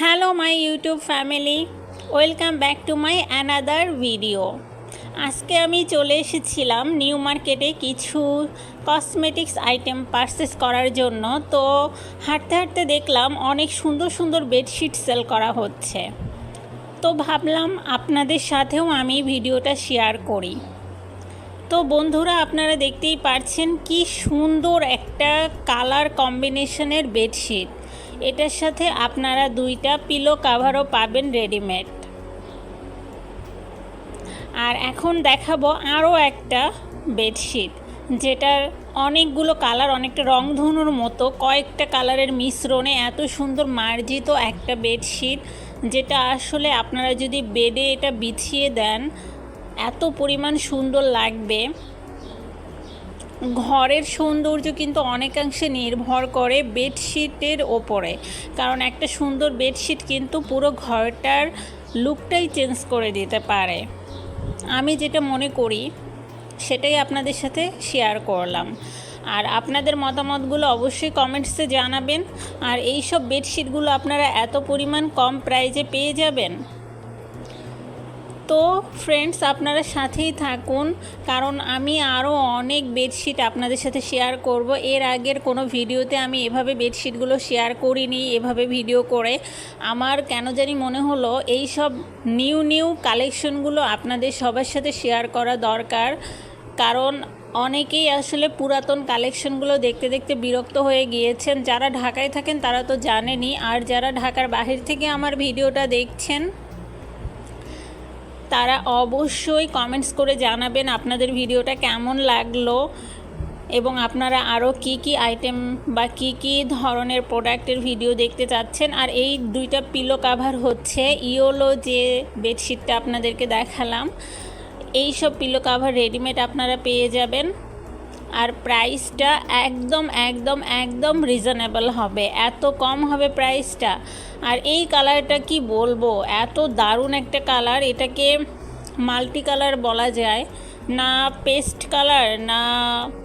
Hello my YouTube family welcome back to my another video আজকে আমি চলে এসেছিলাম নিউ মার্কেটে কিছু কসমেটিক্স আইটেম পারচেস করার জন্য। তো হাঁটতে হাঁটতে দেখলাম অনেক সুন্দর সুন্দর বেডশিট সেল করা হচ্ছে। তো ভাবলাম আপনাদের সাথেও আমি ভিডিওটা শেয়ার করি। তো বন্ধুরা, আপনারা দেখতেই পারছেন কি সুন্দর একটা কালার কম্বিনেশনের বেডশিট এটার সাথে আপনারা দুইটা পিলো কাভারও পাবেন রেডিমেড আর এখন দেখাবো আরও একটা বেডশিট যেটার অনেকগুলো কালার অনেকটা রংধনুর মতো কয়েকটা কালারের মিশ্রণে এত সুন্দর মার্জিত একটা বেডশিট যেটা আসলে আপনারা যদি বেডে এটা বিছিয়ে দেন, এত পরিমাণ সুন্দর লাগবে। ঘরের সৌন্দর্য কিন্তু অনেকাংশে নির্ভর করে বেডশিটের ওপরে। কারণ একটা সুন্দর বেডশিট কিন্তু পুরো ঘরটার লুকটাই চেঞ্জ করে দিতে পারে। আমি যেটা মনে করি, সেটাই আপনাদের সাথে শেয়ার করলাম। আর আপনাদের মতামতগুলো অবশ্যই কমেন্টসে জানাবেন। আর এই সব বেডশিটগুলো আপনারা এত পরিমাণ কম প্রাইজে পেয়ে যাবেন? তো ফ্রেন্ডস আপনারা সাথেই থাকুন, কারণ আমি আরও অনেক বেডশিট আপনাদের সাথে শেয়ার করব। এর আগের কোনো ভিডিওতে আমি এভাবে বেডশিটগুলো শেয়ার করিনি, এভাবে ভিডিও করে। আমার কেন জানি মনে হলো, এই সব নিউ নিউ কালেকশনগুলো আপনাদের সবার সাথে শেয়ার করা দরকার। কারণ অনেকেই আসলে পুরাতন কালেকশনগুলো দেখতে দেখতে বিরক্ত হয়ে গিয়েছেন। যারা ঢাকায় থাকেন তারা তো জানেনই, আর যারা ঢাকার বাহির থেকে আমার ভিডিওটা দেখছেন তারা অবশ্যই কমেন্টস করে জানাবেন আপনাদের ভিডিওটা কেমন লাগল এবং আপনারা আরও কি কি আইটেম বা কি কি ধরনের প্রোডাক্টের ভিডিও দেখতে চাচ্ছেন। আর এই দুইটা পিলো কাভার হচ্ছে ইওলো যে বেডশিটটা আপনাদেরকে দেখালাম এই সব পিলো কাভার রেডিমেড আপনারা পেয়ে যাবেন। আর প্রাইসটা একদম একদম একদম রিজনেবল হবে। এত কম হবে প্রাইসটা। আর এই কালারটা কি বলব? এত দারুণ একটা কালার এটাকে মাল্টি কালার বলা যায়। না পেস্ট কালার না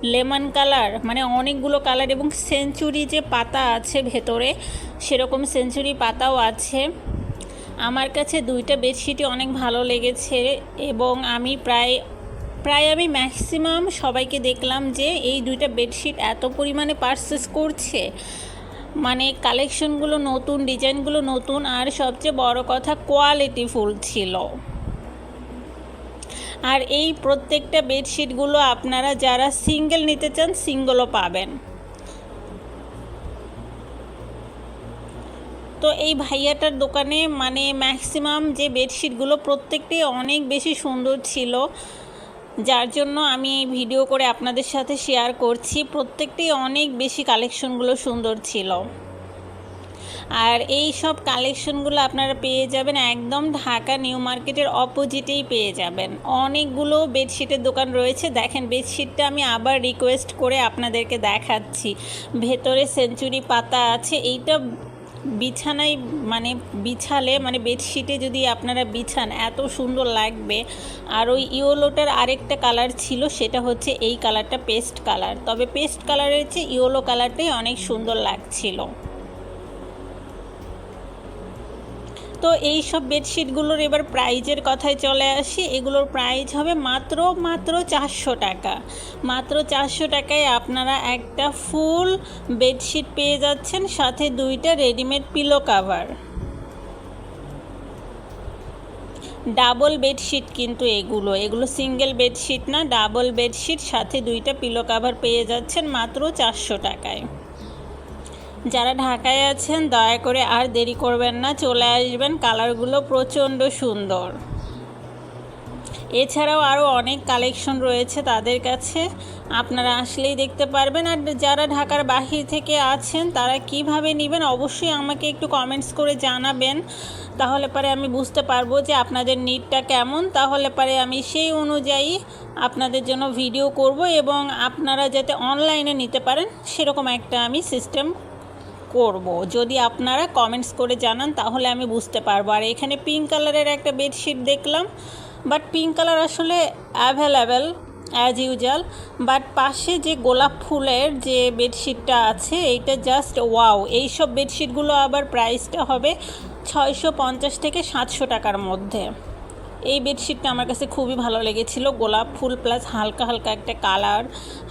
লেমন কালার মানে অনেকগুলো কালার এবং সেঞ্চুরি যে পাতা আছে ভেতরে, সেরকম সেঞ্চুরি পাতাও আছে। আমার কাছে দুইটা বেডশিটই অনেক ভালো লেগেছে এবং আমি প্রায় প্রায় আমি ম্যাক্সিমাম সবাইকে দেখলাম যে এই দুইটা বেডশিট এত পরিমাণে পারচেস করছে। মানে কালেকশনগুলো নতুন, ডিজাইনগুলো নতুন, আর সবচেয়ে বড় কথা কোয়ালিটি ফুল ছিল। আর এই প্রত্যেকটা বেডশিটগুলো আপনারা যারা সিঙ্গেল নিতে চান সিঙ্গেলও পাবেন। তো এই ভাইয়াটার দোকানে মানে ম্যাক্সিমাম যে বেডশিটগুলো প্রত্যেকটাই অনেক বেশি সুন্দর ছিল। যার জন্য আমি এই ভিডিও করে আপনাদের সাথে শেয়ার করছি। প্রত্যেকটি অনেক বেশি কালেকশনগুলো সুন্দর ছিল। আর এই সব কালেকশনগুলো আপনারা পেয়ে যাবেন একদম ঢাকা নিউ মার্কেটের অপোজিটেই পেয়ে যাবেন। অনেকগুলো বেডশিটের দোকান রয়েছে। দেখেন, বেডশিটটা আমি আবার রিকোয়েস্ট করে আপনাদেরকে দেখাচ্ছি। ভেতরে সেঞ্চুরি পাতা আছে। এইটা বিছানায় মানে বিছালে মানে বেডশিটে যদি আপনারা বিছান, এত সুন্দর লাগবে। আর ওই ইয়োলোটার আরেকটা কালার ছিল, সেটা হচ্ছে এই কালারটা পেস্ট কালার। তবে পেস্ট কালারের চেয়ে ইয়োলো কালারটাই অনেক সুন্দর লাগছিল। তো এই সব বেডশিটগুলোর এবার প্রাইজের কথায় চলে আসি। এগুলোর প্রাইজ হবে মাত্র মাত্র চারশো টাকা। মাত্র চারশো টাকায় আপনারা একটা ফুল বেডশিট পেয়ে যাচ্ছেন, সাথে দুইটা readymade pillow cover. Double bedsheet কিন্তু এগুলো। এগুলো সিঙ্গেল বেডশিট না, ডাবল বেডশিট, সাথে দুইটা পিলো কাভার পেয়ে যাচ্ছেন মাত্র চারশো টাকায়। যারা ঢাকায় আছেন, দয়া করে আর দেরি করবেন না, চলে আসবেন। কালারগুলো প্রচণ্ড সুন্দর। এছাড়াও আরও অনেক কালেকশন রয়েছে তাদের কাছে। আপনারা আসলেই দেখতে পারবেন। আর যারা ঢাকার বাহির থেকে আছেন, তারা কীভাবে নেবেন অবশ্যই আমাকে একটু কমেন্টস করে জানাবেন। তাহলে পরে আমি বুঝতে পারব যে আপনাদের নিডটা কেমন। তাহলে পরে আমি সেই অনুযায়ী আপনাদের জন্য ভিডিও করব এবং আপনারা যাতে অনলাইনে নিতে পারেন, সেরকম একটা আমি সিস্টেম করব। যদি আপনারা কমেন্টস করে জানান, তাহলে আমি বুঝতে পারব। আর এখানে পিঙ্ক কালারের একটা বেডশিট দেখলাম বাট পিঙ্ক কালার আসলে অ্যাভেলেবেল অ্যাজ ইউজাল বাট পাশে যে গোলাপ ফুলের যে বেডশিটটা আছে, এইটা জাস্ট ওয়াও এইসব বেডশিটগুলো আবার প্রাইসটা হবে ছয়শো পঞ্চাশ থেকে সাতশো টাকার মধ্যে। এই বেডশিটটা আমার কাছে খুবই ভালো লেগেছিল, গোলাপ ফুল প্লাস হালকা হালকা একটা কালার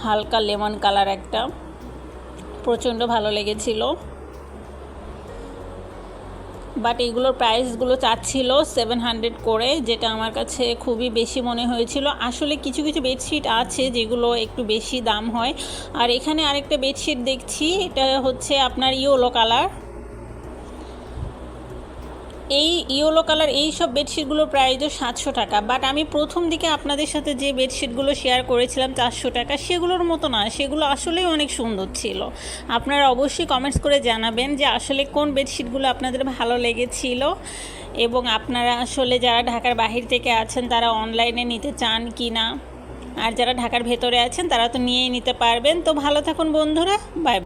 হালকা লেমন কালার একটা। প্রচণ্ড ভালো লেগেছিল। বাট এগুলোর প্রাইসগুলো চাচ্ছিল সেভেন হান্ড্রেড করে, যেটা আমার কাছে খুবই বেশি মনে হয়েছিল। আসলে কিছু কিছু বেডশিট আছে যেগুলো একটু বেশি দাম হয়। আর এখানে আরেকটা বেডশিট দেখছি, এটা হচ্ছে আপনার ইয়োলো কালার এই ইয়েলো কালার, এই সব বেডশিটগুলোর প্রাইসও সাতশো টাকা। বাট আমি প্রথম দিকে আপনাদের সাথে যে বেডশিটগুলো শেয়ার করেছিলাম, চারশো টাকা, সেগুলোর মতো না। সেগুলো আসলেই অনেক সুন্দর ছিল। আপনারা অবশ্যই কমেন্টস করে জানাবেন যে আসলে কোন বেডশিটগুলো আপনাদের ভালো লেগেছিল। এবং আপনারা আসলে যারা ঢাকার বাহির থেকে আছেন, তারা অনলাইনে নিতে চান কি না আর যারা ঢাকার ভেতরে আছেন, তারা তো নিয়েই নিতে পারবেন। তো ভালো থাকুন বন্ধুরা। বাই